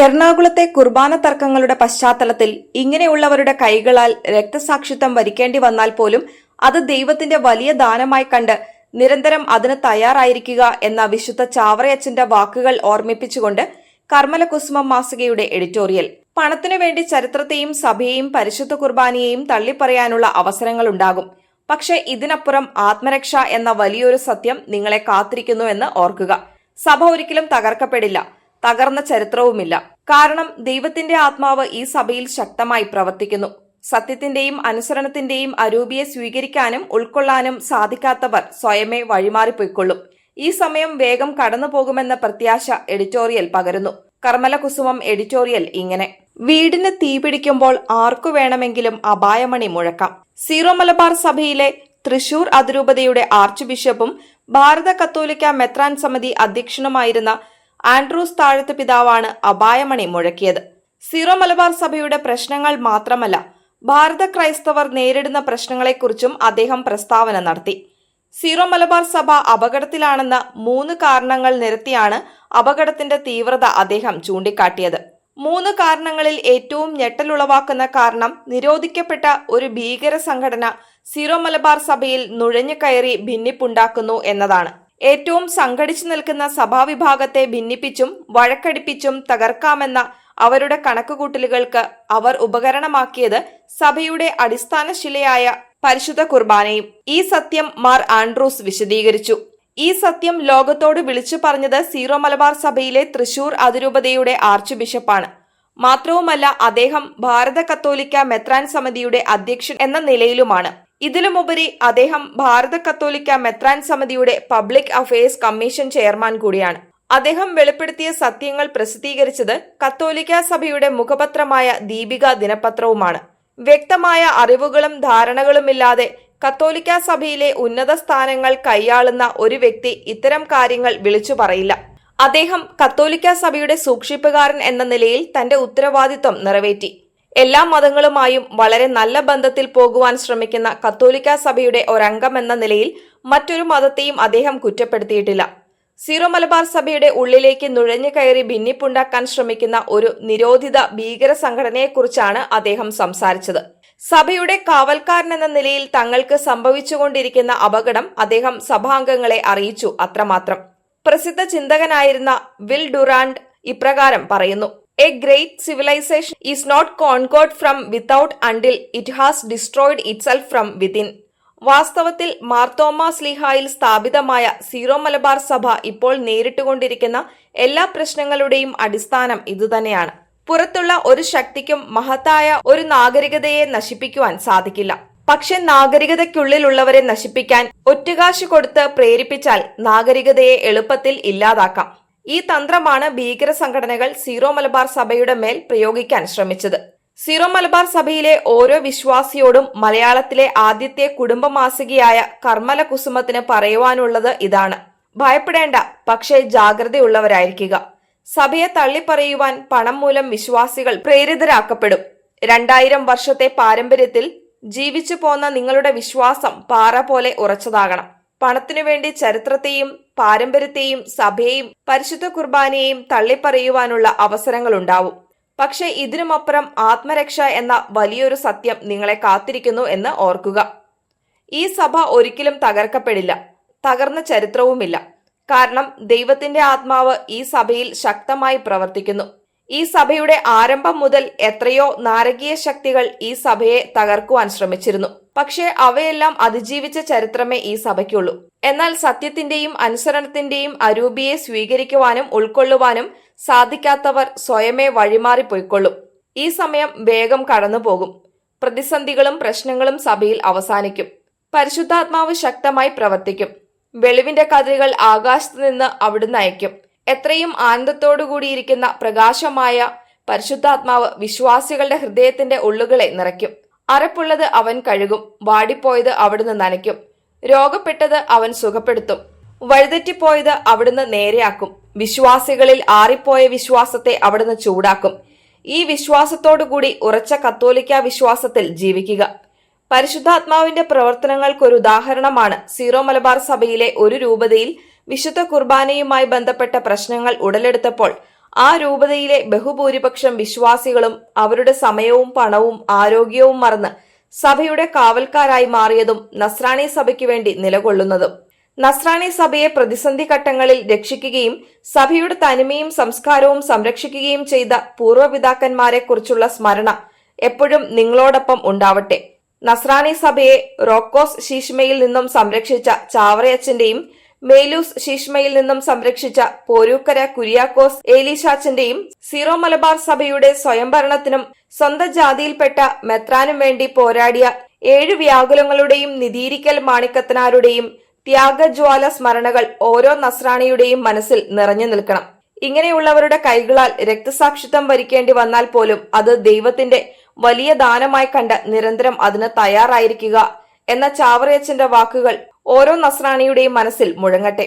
എറണാകുളത്തെ കുർബാന തർക്കങ്ങളുടെ പശ്ചാത്തലത്തിൽ ഇങ്ങനെയുള്ളവരുടെ കൈകളാൽ രക്തസാക്ഷിത്വം വരിക്കേണ്ടി വന്നാൽ പോലും അത് ദൈവത്തിന്റെ വലിയ ദാനമായി കണ്ട് നിരന്തരം അതിന് തയ്യാറായിരിക്കുക എന്ന വിശുദ്ധ ചാവറയച്ചന്റെ വാക്കുകൾ ഓർമ്മിപ്പിച്ചുകൊണ്ട് കർമ്മല കുസുമം മാസികയുടെ എഡിറ്റോറിയൽ. പണത്തിനു വേണ്ടി ചരിത്രത്തെയും സഭയെയും പരിശുദ്ധ കുർബാനയെയും തള്ളിപ്പറയാനുള്ള അവസരങ്ങളുണ്ടാകും പക്ഷേ ഇതിനപ്പുറം ആത്മരക്ഷ എന്ന വലിയൊരു സത്യം നിങ്ങളെ കാത്തിരിക്കുന്നു എന്ന് ഓർക്കുക. സഭ ഒരിക്കലും തകർക്കപ്പെടില്ല. തകർന്ന ചരിത്രവുമില്ല. കാരണം ദൈവത്തിന്റെ ആത്മാവ് ഈ സഭയിൽ ശക്തമായി പ്രവർത്തിക്കുന്നു. സത്യത്തിന്റെയും അനുസരണത്തിന്റെയും അരൂപിയെ സ്വീകരിക്കാനും ഉൾക്കൊള്ളാനും സാധിക്കാത്തവർ സ്വയമേ വഴിമാറിപ്പോയിക്കൊള്ളും. ഈ സമയം വേഗം കടന്നു പോകുമെന്ന പ്രത്യാശ എഡിറ്റോറിയൽ പകരുന്നു. കർമ്മല കുസുമം എഡിറ്റോറിയൽ ഇങ്ങനെ. വീടിന് തീപിടിക്കുമ്പോൾ ആർക്കു വേണമെങ്കിലും അപായമണി മുഴക്കാം. സീറോ മലബാർ സഭയിലെ തൃശൂർ അതിരൂപതയുടെ ആർച്ച് ബിഷപ്പും ഭാരത കത്തോലിക്ക മെത്രാൻ സമിതി അധ്യക്ഷനുമായിരുന്ന ആൻഡ്രൂസ് താഴത്ത് പിതാവാണ് അപായമണി മുഴക്കിയത്. സീറോ മലബാർ സഭയുടെ പ്രശ്നങ്ങൾ മാത്രമല്ല ഭാരത ക്രൈസ്തവർ നേരിടുന്ന പ്രശ്നങ്ങളെക്കുറിച്ചും അദ്ദേഹം പ്രസ്താവന നടത്തി. സീറോ മലബാർ സഭ അപകടത്തിലാണെന്ന മൂന്ന് കാരണങ്ങൾ നിരത്തിയാണ് അപകടത്തിന്റെ തീവ്രത അദ്ദേഹം ചൂണ്ടിക്കാട്ടിയത്. മൂന്ന് കാരണങ്ങളിൽ ഏറ്റവും ഞെട്ടലുളവാക്കുന്ന കാരണം നിരോധിക്കപ്പെട്ട ഒരു ഭീകര സംഘടന സീറോ മലബാർ സഭയിൽ നുഴഞ്ഞു കയറി ഭിന്നിപ്പുണ്ടാക്കുന്നു എന്നതാണ്. ഏറ്റവും സംഘടിച്ചു നിൽക്കുന്ന സഭാവിഭാഗത്തെ ഭിന്നിപ്പിച്ചും വഴക്കടിപ്പിച്ചും തകർക്കാമെന്ന അവരുടെ കണക്കുകൂട്ടലുകൾക്ക് അവർ ഉപകരണമാക്കിയത് സഭയുടെ അടിസ്ഥാന ശിലയായ പരിശുദ്ധ കുർബാനയും. ഈ സത്യം മാർ ആൻഡ്രൂസ് വിശദീകരിച്ചു. ഈ സത്യം ലോകത്തോട് വിളിച്ചു പറഞ്ഞത് സീറോ മലബാർ സഭയിലെ തൃശൂർ അതിരൂപതയുടെ ആർച്ച് ബിഷപ്പാണ് മാത്രവുമല്ല അദ്ദേഹം ഭാരത കത്തോലിക്ക മെത്രാൻ സമിതിയുടെ അധ്യക്ഷൻ എന്ന നിലയിലുമാണ്. ഇതിലുമുപരി അദ്ദേഹം ഭാരത കത്തോലിക്ക മെത്രാൻ സമിതിയുടെ പബ്ലിക് അഫയേഴ്സ് കമ്മീഷൻ ചെയർമാൻ കൂടിയാണ്. അദ്ദേഹം വെളിപ്പെടുത്തിയ സത്യങ്ങൾ പ്രസിദ്ധീകരിച്ചത് കത്തോലിക്ക സഭയുടെ മുഖപത്രമായ ദീപിക ദിനപത്രവുമാണ്. വ്യക്തമായ അറിവുകളും ധാരണകളുമില്ലാതെ കത്തോലിക്ക സഭയിലെ ഉന്നത സ്ഥാനങ്ങൾ കൈയാളുന്ന ഒരു വ്യക്തി ഇത്തരം കാര്യങ്ങൾ വിളിച്ചു പറയില്ല. അദ്ദേഹം കത്തോലിക്ക സഭയുടെ സൂക്ഷിപ്പുകാരൻ എന്ന നിലയിൽ തന്റെ ഉത്തരവാദിത്വം നിറവേറ്റി. എല്ലാ മതങ്ങളുമായും വളരെ നല്ല ബന്ധത്തിൽ പോകുവാൻ ശ്രമിക്കുന്ന കത്തോലിക്ക സഭയുടെ ഒരംഗം എന്ന നിലയിൽ മറ്റൊരു മതത്തെയും അദ്ദേഹം കുറ്റപ്പെടുത്തിയിട്ടില്ല. സീറോ മലബാർ സഭയുടെ ഉള്ളിലേക്ക് നുഴഞ്ഞു കയറി ഭിന്നിപ്പുണ്ടാക്കാൻ ശ്രമിക്കുന്ന ഒരു നിരോധിത ഭീകര സംഘടനയെക്കുറിച്ചാണ് അദ്ദേഹം സംസാരിച്ചത്. സഭയുടെ കാവൽക്കാരൻ എന്ന നിലയിൽ തങ്ങൾക്ക് സംഭവിച്ചുകൊണ്ടിരിക്കുന്ന അപകടം അദ്ദേഹം സഭാംഗങ്ങളെ അറിയിച്ചു അത്രമാത്രം. പ്രസിദ്ധ ചിന്തകനായിരുന്ന വിൽ ഡുറാൻഡ് ഇപ്രകാരം പറയുന്നു a great civilisation is not conquered from without until it has destroyed itself from within വാസ്തവത്തിൽ മാർത്തോമ സ്ലിഹായിൽ സ്ഥാപിതമായ സീറോ മലബാർ സഭ ഇപ്പോൾ നേരിട്ടുകൊണ്ടിരിക്കുന്ന എല്ലാ പ്രശ്നങ്ങളുടെയും അടിസ്ഥാനം ഇതുതന്നെയാണ്. പുറത്തുള്ള ഒരു ശക്തിക്കും മഹത്തായ ഒരു നാഗരികതയെ നശിപ്പിക്കുവാൻ സാധിക്കില്ല. പക്ഷെ നാഗരികതയ്ക്കുള്ളിലുള്ളവരെ നശിപ്പിക്കാൻ ഒറ്റുകാശ് കൊടുത്ത് പ്രേരിപ്പിച്ചാൽ നാഗരികതയെ എളുപ്പത്തിൽ ഇല്ലാതാക്കാം. ഈ തന്ത്രമാണ് ഭീകര സംഘടനകൾ സീറോ മലബാർ സഭയുടെ മേൽ പ്രയോഗിക്കാൻ ശ്രമിച്ചത്. സീറോ മലബാർ സഭയിലെ ഓരോ വിശ്വാസിയോടും മലയാളത്തിലെ ആദ്യത്തെ കുടുംബ മാസികയായ കർമ്മല കുസുമത്തിന് പറയുവാനുള്ളത് ഇതാണ്. ഭയപ്പെടേണ്ട പക്ഷേ ജാഗ്രതയുള്ളവരായിരിക്കുക. സഭയെ തള്ളിപ്പറയുവാൻ പണം മൂലം വിശ്വാസികൾ പ്രേരിതരാക്കപ്പെടും. രണ്ടായിരം വർഷത്തെ പാരമ്പര്യത്തിൽ ജീവിച്ചു പോന്ന നിങ്ങളുടെ വിശ്വാസം പാറ പോലെ ഉറച്ചതാകണം. പണത്തിനു വേണ്ടി ചരിത്രത്തെയും പാരമ്പര്യത്തെയും സഭയെയും പരിശുദ്ധ കുർബാനയെയും തള്ളിപ്പറയുവാനുള്ള അവസരങ്ങളുണ്ടാവും. പക്ഷെ ഇതിനുമപ്പുറം ആത്മരക്ഷ എന്ന വലിയൊരു സത്യം നിങ്ങളെ കാത്തിരിക്കുന്നു എന്ന് ഓർക്കുക. ഈ സഭ ഒരിക്കലും തകർക്കപ്പെടില്ല തകർന്ന ചരിത്രവുമില്ല. കാരണം ദൈവത്തിന്റെ ആത്മാവ് ഈ സഭയിൽ ശക്തമായി പ്രവർത്തിക്കുന്നു. ഈ സഭയുടെ ആരംഭം മുതൽ എത്രയോ നാരകീയ ശക്തികൾ ഈ സഭയെ തകർക്കുവാൻ ശ്രമിച്ചിരുന്നു. പക്ഷേ അവയെല്ലാം അതിജീവിച്ച ചരിത്രമേ ഈ സഭയ്ക്കുള്ളൂ. എന്നാൽ സത്യത്തിന്റെയും അനുസരണത്തിന്റെയും അരൂപിയെ സ്വീകരിക്കുവാനും ഉൾക്കൊള്ളുവാനും സാധിക്കാത്തവർ സ്വയമേ വഴിമാറിപ്പോയിക്കൊള്ളും. ഈ സമയം വേഗം കടന്നുപോകും. പ്രതിസന്ധികളും പ്രശ്നങ്ങളും സഭയിൽ അവസാനിക്കും. പരിശുദ്ധാത്മാവ് ശക്തമായി പ്രവർത്തിക്കും. വെളിവിന്റെ കതിരുകൾ ആകാശത്ത് നിന്ന് അവിടുന്ന് അയക്കും. എത്രയും ആനന്ദത്തോടുകൂടിയിരിക്കുന്ന പ്രകാശമായ പരിശുദ്ധാത്മാവ് വിശ്വാസികളുടെ ഹൃദയത്തിന്റെ ഉള്ളുകളെ നിറയ്ക്കും. അറപ്പുള്ളത് അവൻ കഴുകും. വാടിപ്പോയത് അവിടുന്ന് നനയ്ക്കും. രോഗപ്പെട്ടത് അവൻ സുഖപ്പെടുത്തും. വഴുതെറ്റിപ്പോയത് അവിടുന്ന് നേരെയാക്കും. വിശ്വാസികളിൽ ആറിപ്പോയ വിശ്വാസത്തെ അവിടുന്ന് ചൂടാക്കും. ഈ വിശ്വാസത്തോടുകൂടി ഉറച്ച കത്തോലിക്ക വിശ്വാസത്തിൽ ജീവിക്കുക. പരിശുദ്ധാത്മാവിന്റെ പ്രവർത്തനങ്ങൾക്കൊരു ഉദാഹരണമാണ് സീറോ മലബാർ സഭയിലെ ഒരു രൂപതയിൽ വിശുദ്ധ കുർബാനയുമായി ബന്ധപ്പെട്ട പ്രശ്നങ്ങൾ ഉടലെടുത്തപ്പോൾ ആ രൂപതയിലെ ബഹുഭൂരിപക്ഷം വിശ്വാസികളും അവരുടെ സമയവും പണവും ആരോഗ്യവും മറന്ന് സഭയുടെ കാവൽക്കാരായി മാറിയതും നസ്രാണി സഭയ്ക്ക് വേണ്ടി നിലകൊള്ളുന്നതും. നസ്രാണി സഭയെ പ്രതിസന്ധി ഘട്ടങ്ങളിൽ രക്ഷിക്കുകയും സഭയുടെ തനിമയും സംസ്കാരവും സംരക്ഷിക്കുകയും ചെയ്ത പൂർവപിതാക്കന്മാരെ കുറിച്ചുള്ള സ്മരണ എപ്പോഴും നിങ്ങളോടൊപ്പം ഉണ്ടാവട്ടെ. നസ്രാണി സഭയെ റോക്കോസ് ശീഷ്മയിൽ നിന്നും സംരക്ഷിച്ച ചാവറയച്ചന്റെയും മേലൂസ് ശീഷ്മയിൽ നിന്നും സംരക്ഷിച്ച പോരൂക്കര കുര്യാക്കോസ് ഏലീശാച്ചന്റെയും സീറോ മലബാർ സഭയുടെ സ്വയംഭരണത്തിനും സ്വന്തം ജാതിയിൽപ്പെട്ട മെത്രാനും വേണ്ടി പോരാടിയ ഏഴ് വ്യാകുലങ്ങളുടെയും നിധീരിക്കൽ മാണിക്കത്തനാരുടെയും ത്യാഗജ്വാല സ്മരണകൾ ഓരോ നസ്രാണിയുടെയും മനസ്സിൽ നിറഞ്ഞു നിൽക്കണം. ഇങ്ങനെയുള്ളവരുടെ കൈകളാൽ രക്തസാക്ഷിത്വം വരിക്കേണ്ടി വന്നാൽ പോലും അത് ദൈവത്തിന്റെ വലിയ ദാനമായി കണ്ട് നിരന്തരം അതിന് തയ്യാറായിരിക്കുക എന്ന ചാവറയച്ചന്റെ വാക്കുകൾ ഓരോ നസ്രാണിയുടെയും മനസ്സിൽ മുഴങ്ങട്ടെ